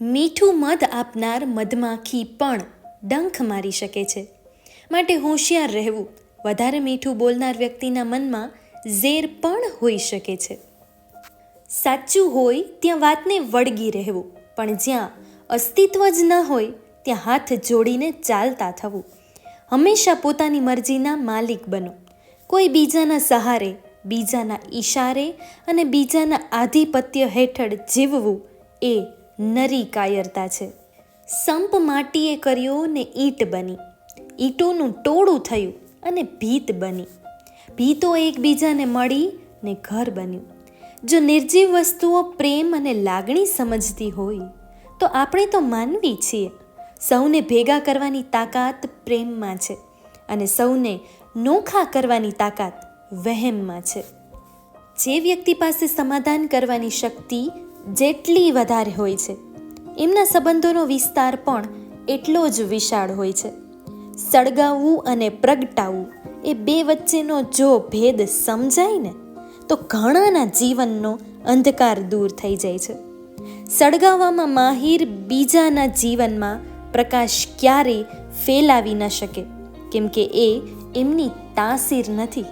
મીઠું મધ આપનાર મધમાખી પણ ડંખ મારી શકે છે. માટે હોશિયાર રહેવું, વધારે મીઠું બોલનાર વ્યક્તિના મનમાં ઝેર પણ હોઈ શકે છે. સાચું હોય ત્યાં વાતને વળગી રહેવું, પણ જ્યાં અસ્તિત્વ જ ન હોય, ત્યાં હાથ જોડીને ચાલતા થવું. હંમેશા પોતાની મરજીના માલિક બનો. કોઈ બીજાના સહારે, બીજાના ઈશારે અને બીજાના આધિપત્ય હેઠળ જીવવું એ નરી કાયરતા છે. સંપ માટીએ કર્યો ને ઈંટ બની. ઈંટોનું ટોળું થયું અને ભીત બની. ભીતો એકબીજાને મળી ને ઘર બન્યું. જો નિર્જીવ વસ્તુઓ પ્રેમ અને લાગણી સમજતી હોય, તો આપણે તો માનવી છીએ. સૌને ભેગા કરવાની તાકાત પ્રેમમાં છે અને સૌને નોખા કરવાની તાકાત વહેમમાં છે. જે વ્યક્તિ પાસે સમાધાન કરવાની શક્તિ જેટલી વધારે હોય છે. એમના સંબંધોનો વિસ્તાર પણ એટલો જ વિશાળ હોય છે. સળગાવવું અને પ્રગટાવવું એ બે વચ્ચેનો જો ભેદ સમજાય ને, તો ઘણાના જીવનનો અંધકાર દૂર થઈ જાય છે. સળગાવવામાં માહિર બીજાના જીવનમાં પ્રકાશ ક્યારેય ફેલાવી ન શકે, કેમ કે એ એમની તાસીર નથી.